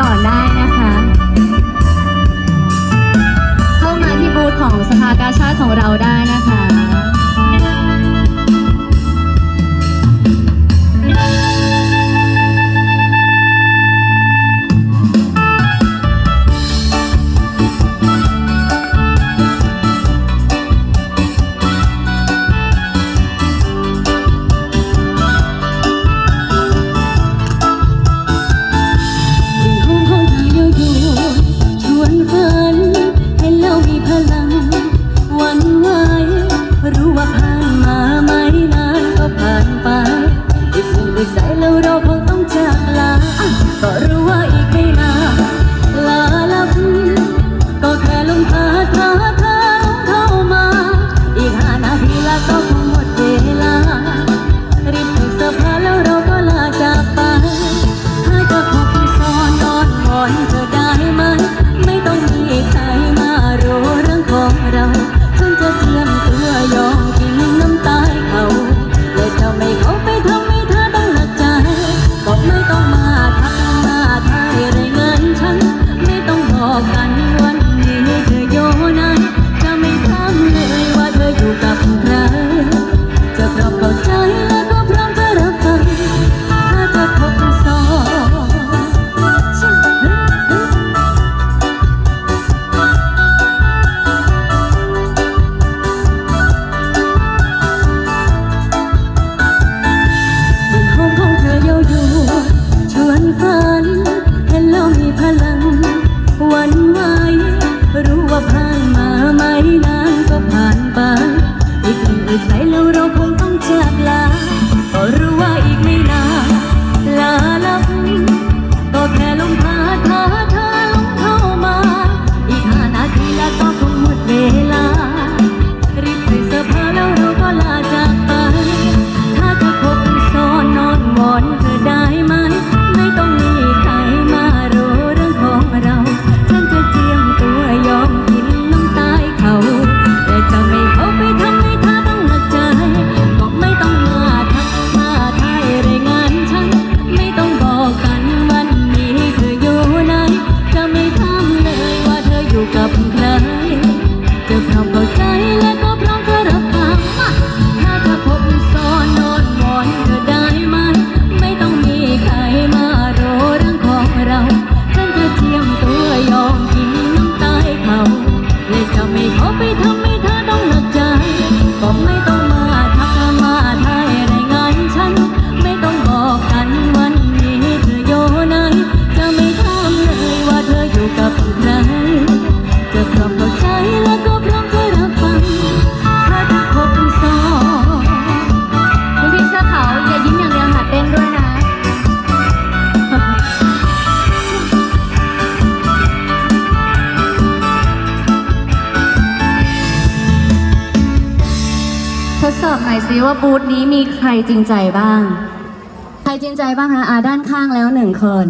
ก่อนได้นะคะ เข้ามาที่บูธของสภากาชาติของเราได้นะคะ สอบหน่อยซิว่าบูธนี้มีใครจริงใจบ้าง ใครจริงใจบ้างคะอาด้านข้างแล้วหนึ่งคน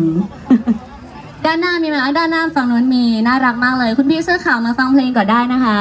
ด้านหน้ามีไหมด้านหน้าฝั่งนู้นมีน่ารักมากเลย คุณพี่เสื้อขาวมาฟังเพลงก่อนได้นะคะ